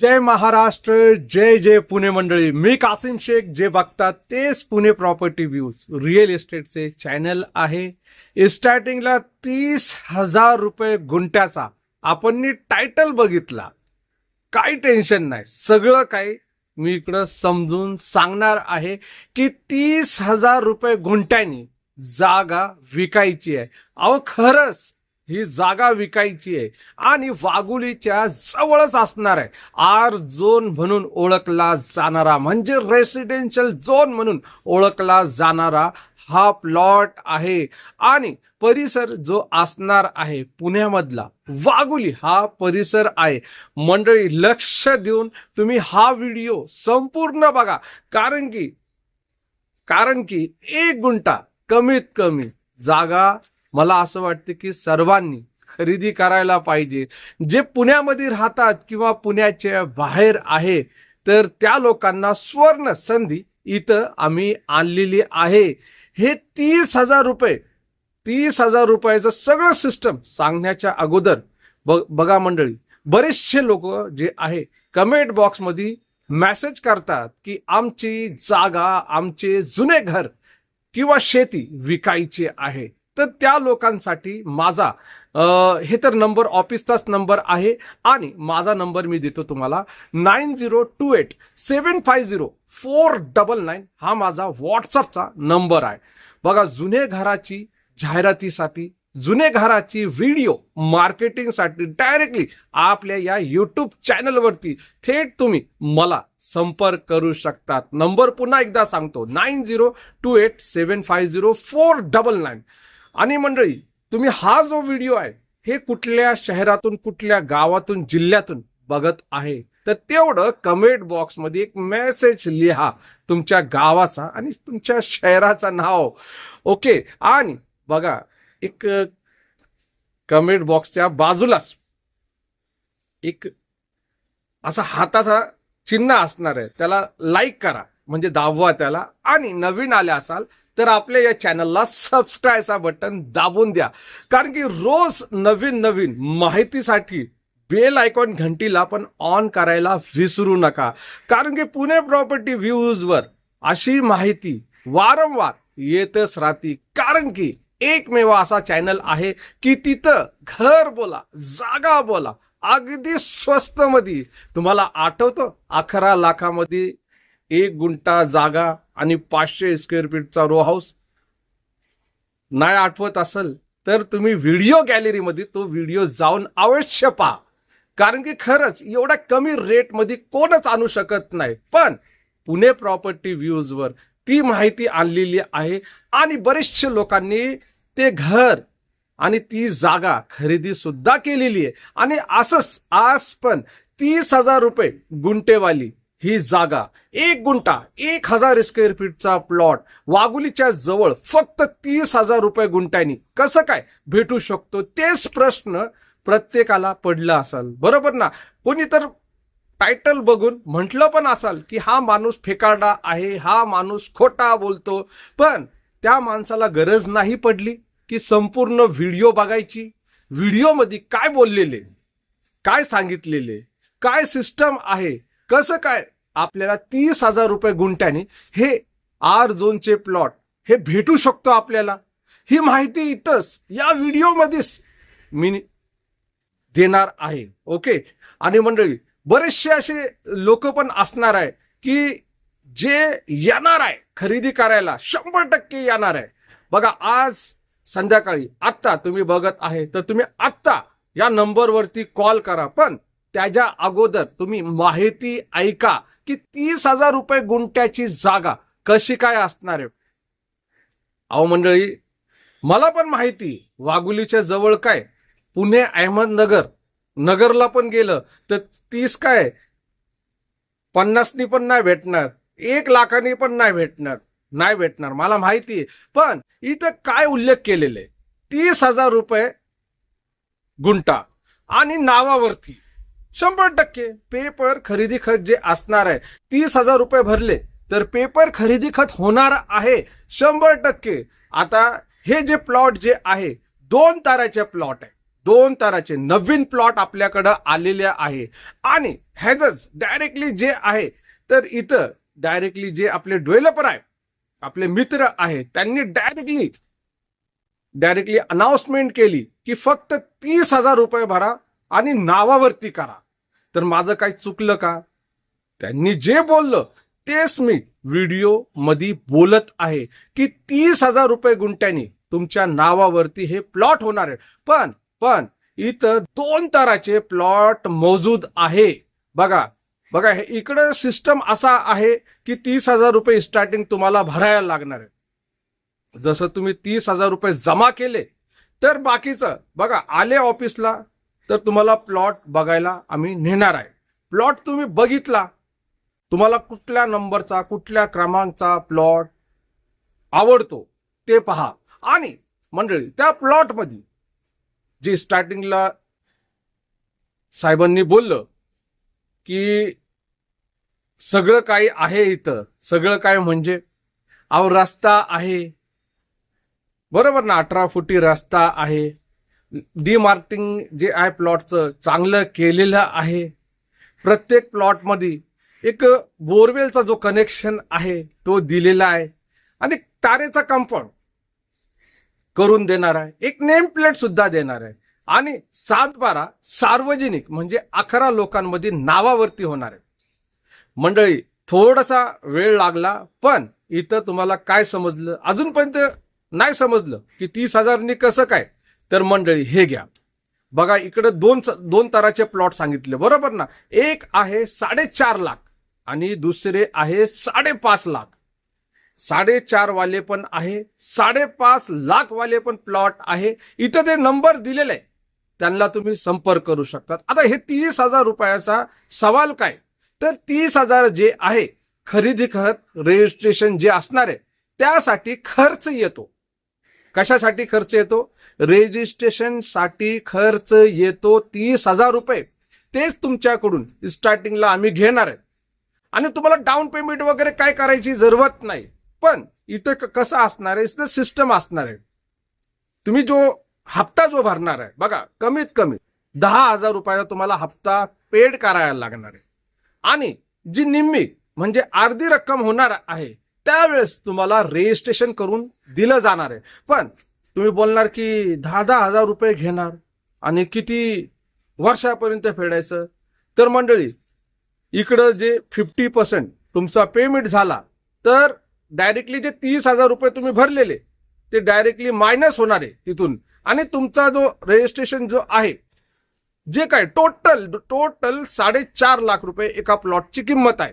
जय महाराष्ट्र जय जय पुणे मंडळी. मी कासिम शेख जे बघतात तेच पुणे प्रॉपर्टी व्ह्यूज रिअल इस्टेटचे चॅनल आहे. स्टार्टिंगला तीस हजार रुपये गुंट्याचा आपण टायटल बघितला. काही टेन्शन नाही. सगळं काही मी इकडं समजून सांगणार आहे की तीस हजार रुपये गुंट्यानी जागा विकायची आहे. अहो खरंच ही जागा विकायची आहे. आणि वागुलीच्या जवळच असणार आहे. आर झोन म्हणून ओळखला जाणारा म्हणजे रेसिडेन्शियल झोन म्हणून ओळखला जाणारा हा प्लॉट आहे. आणि परिसर जो असणार आहे पुण्यामधला वाघुली हा परिसर आहे. मंडळी लक्ष देऊन तुम्ही हा व्हिडिओ संपूर्ण बघा. कारण की कारण की एक गुंटा कमीत कमी जागा मला असं वाटतं की सर्वांनी खरेदी करायला पाहिजे. जे पुण्यामध्ये राहतात किंवा पुण्याच्या बाहेर आहे तर त्या लोकांना स्वर्ण संधी इथं आम्ही आणलेली आहे. हे तीस हजार रुपये तीस हजार रुपयाचं सगळं सिस्टम सांगण्याच्या अगोदर बघ बघा मंडळी बरेचसे लोक जे आहे कमेंट बॉक्समध्ये मेसेज करतात की आमची जागा आमचे जुने घर किंवा शेती विकायची आहे. तर त्या लोकांसाठी माझा हे तर नंबर ऑफिसचाच नंबर आहे आणि माझा नंबर मी देतो तुम्हाला. Nine zero two eight seven five zero four double nine हा माझा व्हॉट्सअपचा नंबर आहे. बघा जुने घराची जाहिरातीसाठी जुने घराची व्हिडिओ मार्केटिंगसाठी डायरेक्टली आपल्या या यूट्यूब चॅनलवरती थेट तुम्ही मला संपर्क करू शकतात. नंबर पुन्हा एकदा सांगतो. Nine zero two eight seven five zero four double nine. आणि मंडळी तुम्ही हा जो व्हिडिओ आहे हे कुठल्या शहरातून कुठल्या गावातून जिल्ह्यातून बघत आहे? तर तेवढं कमेंट बॉक्समध्ये एक मेसेज लिहा तुमच्या गावाचा आणि तुमच्या शहराचं नाव. ओके आणि बघा एक कमेंट बॉक्सच्या बाजूलाच एक असा हाताचा चिन्ह असणार आहे. त्याला लाईक करा म्हणजे दाबवा त्याला. आणि नवीन आले असाल तर आपल्या या चॅनलला सबस्क्राईबचा बटन दाबून द्या. कारण की रोज नवीन नवीन माहितीसाठी बेल आयकॉन घंटीला पण ऑन करायला विसरू नका. कारण की पुणे प्रॉपर्टी व्ह्यूजवर अशी माहिती वारंवार येतच राहते. कारण की एकमेव असा चॅनल आहे की तिथं घर बोला जागा बोला अगदी स्वस्त मध्ये तुम्हाला आठवतं? अकरा लाखामध्ये एक गुंटा जागा आणि पाचशे स्क्वेअर फीटचा रो हाऊस नाही आठवत असेल तर तुम्ही व्हिडिओ गॅलरीमध्ये तो व्हिडिओ जाऊन अवश्य पहा. कारण की खरंच एवढ्या कमी रेटमध्ये कोणच आणू शकत नाही. पण पुणे प्रॉपर्टी व्ह्यूजवर ती माहिती आणलेली आहे आणि बरेचशे लोकांनी ते घर आणि ती जागा खरेदी सुद्धा केलेली आहे. आणि असंच आज पण तीस हजार रुपये गुंटेवाली ही जागा एक गुंटा एक हजार स्क्वेअर फीटचा प्लॉट वागुलीच्या जवळ फक्त तीस हजार रुपये गुंट्यानी कसं काय? भेटू शकतो. तेच प्रश्न प्रत्येकाला पडला असाल. बरोबर ना? कोणी तर टायटल बघून म्हटलं पण असाल की हा माणूस फेकाडा आहे हा माणूस खोटा बोलतो. पण त्या माणसाला गरज नाही पडली की संपूर्ण व्हिडिओ बघायची. व्हिडिओमध्ये काय बोललेले? काय सांगितलेले? काय सिस्टम आहे? कसं काय आपल्याला तीस हजार रुपये गुंठ्याने हे आर झोनचे प्लॉट हे भेटू शकतो आपल्याला? ही माहिती इथंच या व्हिडिओमध्येच मी देणार आहे ओके? आणि मंडळी बरेचसे असे लोक पण असणार आहे की जे येणार आहे खरेदी करायला शंभर टक्के येणार आहे. बघा आज संध्याकाळी आत्ता तुम्ही बघत आहे तर तुम्ही आत्ता या नंबरवरती कॉल करा. पण त्याच्या अगोदर तुम्ही माहिती ऐका की तीस हजार रुपये गुंट्याची जागा कशी काय असणार आहे? अहो मंडळी मला पण माहिती वाघुलीच्या जवळ काय? पुणे अहमदनगर. नगरला पण गेलं तर तीस काय? पन्नासनी पण नाही भेटणार. एक लाखानी पण नाही भेटणार. नाही भेटणार. मला माहिती आहे. पण इथं काय उल्लेख केलेले? तीस हजार रुपये गुंटा आणि नावावरती. शंभर टक्के पेपर खरेदी खत जे असणार आहे तीस हजार रुपये भरले तर पेपर खरेदी खत होणार आहे शंभर टक्के. आता हे जे प्लॉट जे आहे दोन ताराचे प्लॉट आहे. दोन ताराचे नवीन प्लॉट आपल्याकडं आलेले आहे. आणि ह्याच डायरेक्टली जे आहे तर इथं डायरेक्टली जे आपले डेव्हलपर आहे आपले मित्र आहे त्यांनी डायरेक्टली डायरेक्टली अनाउन्समेंट केली की फक्त तीस हजार रुपये भरा आणि नावावरती करा. तर माझं काही चुकलं का? त्यांनी जे बोललं तेच मी व्हिडिओमध्ये बोलत आहे की तीस हजार रुपये गुंट्यानी तुमच्या नावावरती हे प्लॉट होणार आहे पण पण इथं दोन ताराचे प्लॉट मौजूद आहे. बघा बघा हे इकडं सिस्टम असा आहे की तीस हजार रुपये स्टार्टिंग तुम्हाला भरायला लागणार आहे जसं तुम्ही तीस हजार रुपये जमा केले तर बाकीचं बघा आले ऑफिसला तर तुम्हाला प्लॉट बघायला आम्ही नेणार आहे. प्लॉट तुम्ही बघितला. तुम्हाला कुठल्या नंबरचा कुठल्या क्रमांकचा प्लॉट आवडतो ते पहा. आणि मंडळी त्या प्लॉटमध्ये जे स्टार्टिंगला साहेबांनी बोललं की सगळं काही आहे इथं. सगळं काय म्हणजे? अहो रस्ता आहे. बरोबर ना अठरा फुटी रस्ता आहे. डीमार्किंग जे आहे प्लॉटचं चांगलं केलेलं आहे. प्रत्येक प्लॉटमध्ये एक बोरवेलचा जो कनेक्शन आहे तो दिलेला आहे. आणि तारेचा कंपाऊंड करून देणार आहे. एक नेम प्लेट सुद्धा देणार आहे. आणि सात बारा सार्वजनिक म्हणजे अकरा लोकांमध्ये नावावरती होणार आहे. मंडळी थोडासा वेळ लागला पण इथं तुम्हाला काय समजलं? अजूनपर्यंत नाही समजलं की तीस हजारनी कसं काय? तर मंडळी हे घ्या. बघा इकडे दोन दोन ताराचे प्लॉट सांगितले. बरोबर ना? एक आहे साडेचार लाख आणि दुसरे आहे साडेपाच लाख. साडेचार वाले पण आहे साडेपाच लाख वाले पण प्लॉट आहे. इथं ते नंबर दिलेले आहे. त्यांना तुम्ही संपर्क करू शकतात. आता हे तीस हजार रुपयाचा सवाल काय? तर तीस हजार जे आहे खरेदी खत रजिस्ट्रेशन जे असणार आहे त्यासाठी खर्च येतो. कशासाठी खर्च येतो? रेजिस्ट्रेशनसाठी खर्च येतो तीस हजार रुपये. तेच तुमच्याकडून स्टार्टिंगला आम्ही घेणार आहे. आणि तुम्हाला डाऊन पेमेंट वगैरे काय करायची जरूरत नाही. पण इथं कसं असणार आहे? इथं सिस्टम असणार आहे. तुम्ही जो हप्ता जो भरणार आहे बघा कमीत कमी दहा हजार रुपयाचा तुम्हाला हप्ता पेड करायला लागणार आहे. आणि जी निम्मी म्हणजे अर्धी रक्कम होणार आहे त्यावेळेस तुम्हाला रजिस्ट्रेशन करून दिलं जाणार आहे. पण तुम्ही बोलणार की दहा दहा हजार रुपये घेणार आणि किती वर्षापर्यंत फेडायचं? तर मंडळी इकडं जे फिफ्टी पर्सेंट तुमचा पेमेंट झाला तर डायरेक्टली जे तीस हजार रुपये तुम्ही भरलेले ते डायरेक्टली मायनस होणार आहे तिथून. आणि तुमचा जो रजिस्ट्रेशन जो आहे जे काय टोटल टोटल साडेचार लाख रुपये एका प्लॉटची किंमत आहे.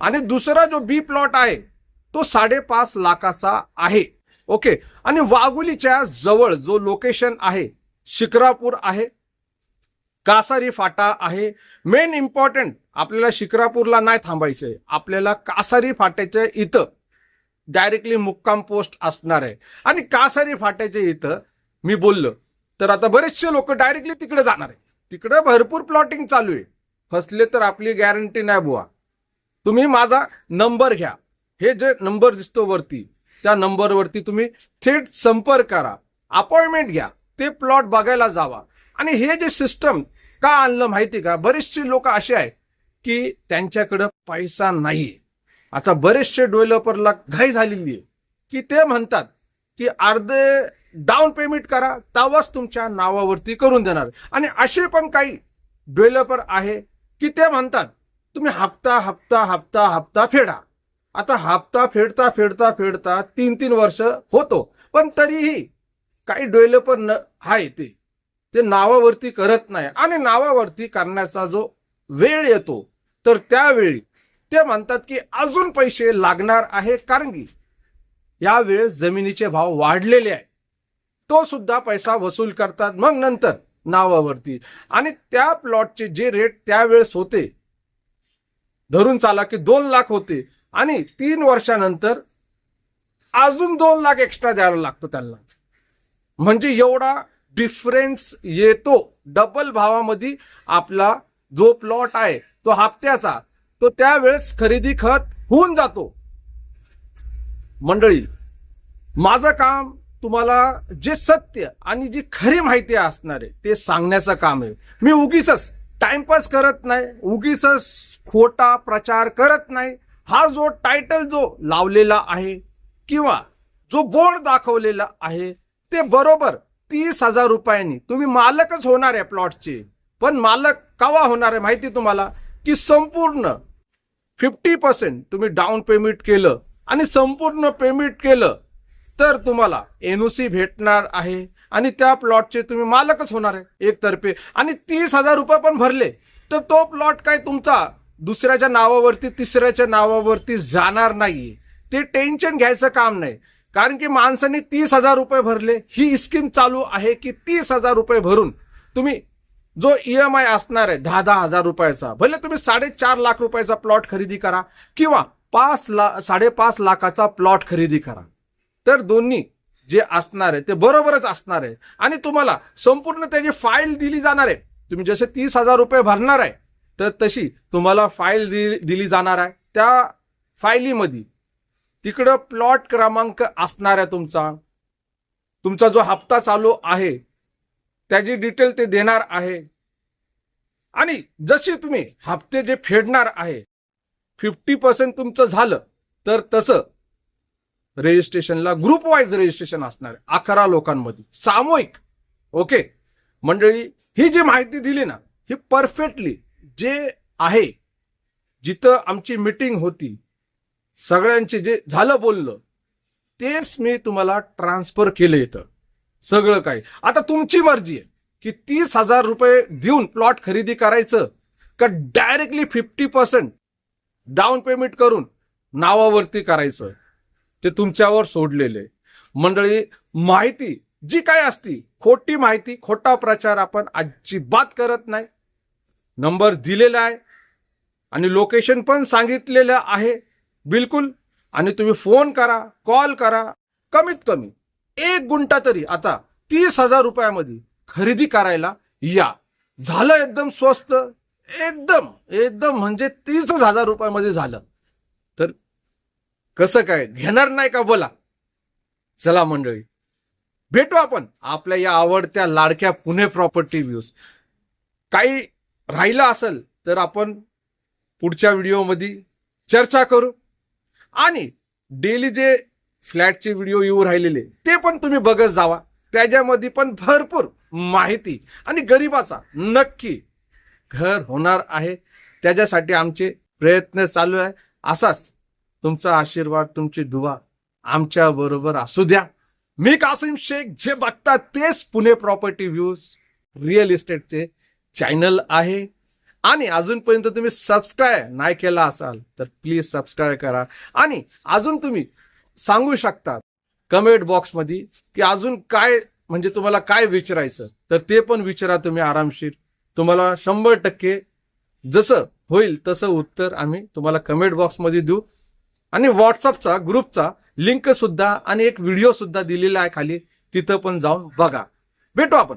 आणि दुसरा जो बी प्लॉट आहे तो साडेपाच लाखाचा आहे. ओके? आणि वाघुलीच्या जवळ जो लोकेशन आहे शिक्रापूर आहे कासारी फाटा आहे. मेन इम्पॉर्टंट आपल्याला शिक्रापूरला नाही थांबायचंय. आपल्याला कासारी फाट्याच्या इथं डायरेक्टली मुक्काम पोस्ट असणार आहे. आणि कासारी फाट्याच्या इथं मी बोललो तर आता बरेचसे लोक डायरेक्टली तिकडे जाणार आहे. तिकडे भरपूर प्लॉटिंग चालू आहे. फसले तर आपली गॅरंटी नाही बुवा. तुम्ही माझा नंबर घ्या. हे जे नंबर दिसतो वरती त्या नंबरवरती तुम्ही थेट संपर्क करा. अपॉइंटमेंट घ्या. ते प्लॉट बघायला जावा. आणि हे जे सिस्टम का आणलं माहिती का? बरेचसे लोक असे आहेत की त्यांच्याकडं पैसा नाहीये. आता बरेचसे डेव्हलपरला घाई झालेली आहे की ते म्हणतात की अर्धे डाऊन पेमेंट करा तेव्हाच तुमच्या नावावरती करून देणार. आणि असे पण काही डेव्हलपर आहे की ते म्हणतात तुम्ही हप्ता हप्ता हप्ता हप्ता फेडा. आता हप्ता फेडता फेडता फेडता तीन तीन वर्ष होतो. पण तरीही काही डेव्हलपर न आहे ते. ते नावावरती करत नाही. आणि नावावरती करण्याचा जो वेळ येतो तर त्यावेळी ते म्हणतात की अजून पैसे लागणार आहे कारण की यावेळेस जमिनीचे भाव वाढलेले आहे तो सुद्धा पैसा वसूल करतात मग नंतर नावावरती. आणि त्या प्लॉटचे जे रेट त्यावेळेस होते धरून चाला की दोन लाख होते. आणि तीन वर्षानंतर अजून दोन लाख एक्स्ट्रा द्यायला लागतो त्यांना. म्हणजे एवढा डिफरन्स येतो. डबल भावामध्ये आपला जो प्लॉट आहे तो हप्त्याचा तो त्यावेळेस खरेदी खत होऊन जातो. मंडळी माझं काम तुम्हाला जे सत्य आणि जी खरी माहिती असणार आहे ते सांगण्याचं काम आहे. मी उगीच टाइमपास करत नाही उगीच खोटा प्रचार करत नाही. हा जो टायटल जो लावलेला आहे किंवा जो बोर्ड दाखवलेला आहे ते बरोबर तीस हजार रुपयांनी. तुम्ही मालकच होणार आहे प्लॉटचे पण मालक कवा होणार आहे माहिती तुम्हाला? की संपूर्ण फिफ्टी पर्सेंट तुम्ही डाऊन पेमेंट केलं आणि संपूर्ण पेमेंट केलं तर तुम्हाला एनओसी भेटणार आहे आणि त्या प्लॉटचे तुम्ही मालकच होणार आहे एकतर्फे. आणि तीस हजार रुपये पण भरले तर तो प्लॉट काय तुमचा दुसऱ्याच्या नावावरती तिसऱ्याच्या नावावरती जाणार नाही ते टेन्शन घ्यायचं काम नाही. कारण की माणसाने तीस हजार रुपये भरले ही स्कीम चालू आहे की तीस हजार रुपये भरून तुम्ही जो ई एम आय असणार आहे दहा दहा हजार रुपयाचा भले तुम्ही साडेचार लाख रुपयाचा प्लॉट खरेदी करा किंवा पाच ला साडेपाच लाखाचा प्लॉट खरेदी करा. तर दोन्ही जे असणार आहे ते बरोबरच असणार आहे. आणि तुम्हाला संपूर्ण त्याची फाईल दिली जाणार आहे. तुम्ही जसे तीस हजार रुपये भरणार आहे तर तशी तुम्हाला फाईल दिली दिली जाणार आहे. त्या फायलीमध्ये तिकडं प्लॉट क्रमांक असणार आहे तुमचा तुमचा जो हप्ता चालू आहे त्याची डिटेल ते देणार आहे. आणि जशी तुम्ही हप्ते जे फेडणार आहे फिफ्टी पर्सेंट तुमचं झालं तर तसं रजिस्ट्रेशनला ग्रुप वाईज रजिस्ट्रेशन असणार आहे अकरा लोकांमध्ये. सामूहिक. ओके मंडळी ही जी माहिती दिली ना ही परफेक्टली जे आहे जिथं आमची मीटिंग होती सगळ्यांचे जे झालं बोललं तेच मी तुम्हाला ट्रान्सफर केलं इथं. सगळं काही. आता तुमची मर्जी आहे की तीस हजार रुपये देऊन प्लॉट खरेदी करायचं का directly fifty percent down payment करून नावावरती करायचं ते तुमच्यावर सोडलेले मंडळी माहिती जी काय असती खोटी माहिती खोटा प्रचार आपण अजिबात करत नाही. नंबर दिलेला आहे. आणि लोकेशन पण सांगितलेलं आहे. बिलकुल. आणि तुम्ही फोन करा कॉल करा. कमीत कमी एक गुंटा तरी आता तीस हजार रुपयामध्ये खरेदी करायला या. झालं एकदम स्वस्त. एकदम एकदम म्हणजे तीसच हजार रुपयामध्ये झालं. तर कसं काय? घेणार नाही का बोला? चला मंडळी. भेटू आपण आपल्या या आवडत्या लाडक्या पुणे प्रॉपर्टी व्ह्यूज काही राहिलं असेल तर आपण पुढच्या व्हिडिओमध्ये चर्चा करू. आणि डेली जे फ्लॅटचे व्हिडिओ येऊ राहिलेले ते पण तुम्ही बघत जावा. त्याच्यामध्ये पण भरपूर माहिती आणि गरिबाचा नक्की घर होणार आहे. त्याच्यासाठी आमचे प्रयत्न चालू आहे. असाच तुमचा आशीर्वाद तुमची दुवा आमच्या बरोबर असू द्या. मी कासिम शेख जे बघतात तेच पुणे प्रॉपर्टी व्ह्यूज रिअल इस्टेटचे चॅनल आहे. आणि अजूनपर्यंत तुम्ही सबस्क्राईब नाही केला असाल तर प्लीज सबस्क्राईब करा. आणि अजून तुम्ही सांगू शकता कमेंट बॉक्समध्ये की अजून काय म्हणजे तुम्हाला काय विचारायचं तर ते पण विचारा तुम्ही आरामशीर. तुम्हाला शंभर टक्के जसं होईल तसं उत्तर आम्ही तुम्हाला कमेंट बॉक्समध्ये देऊ. आणि व्हॉट्सअपचा ग्रुपचा लिंक सुद्धा आणि एक व्हिडिओ सुद्धा दिलेला आहे खाली तिथं पण जाऊन बघा. भेटू आपण.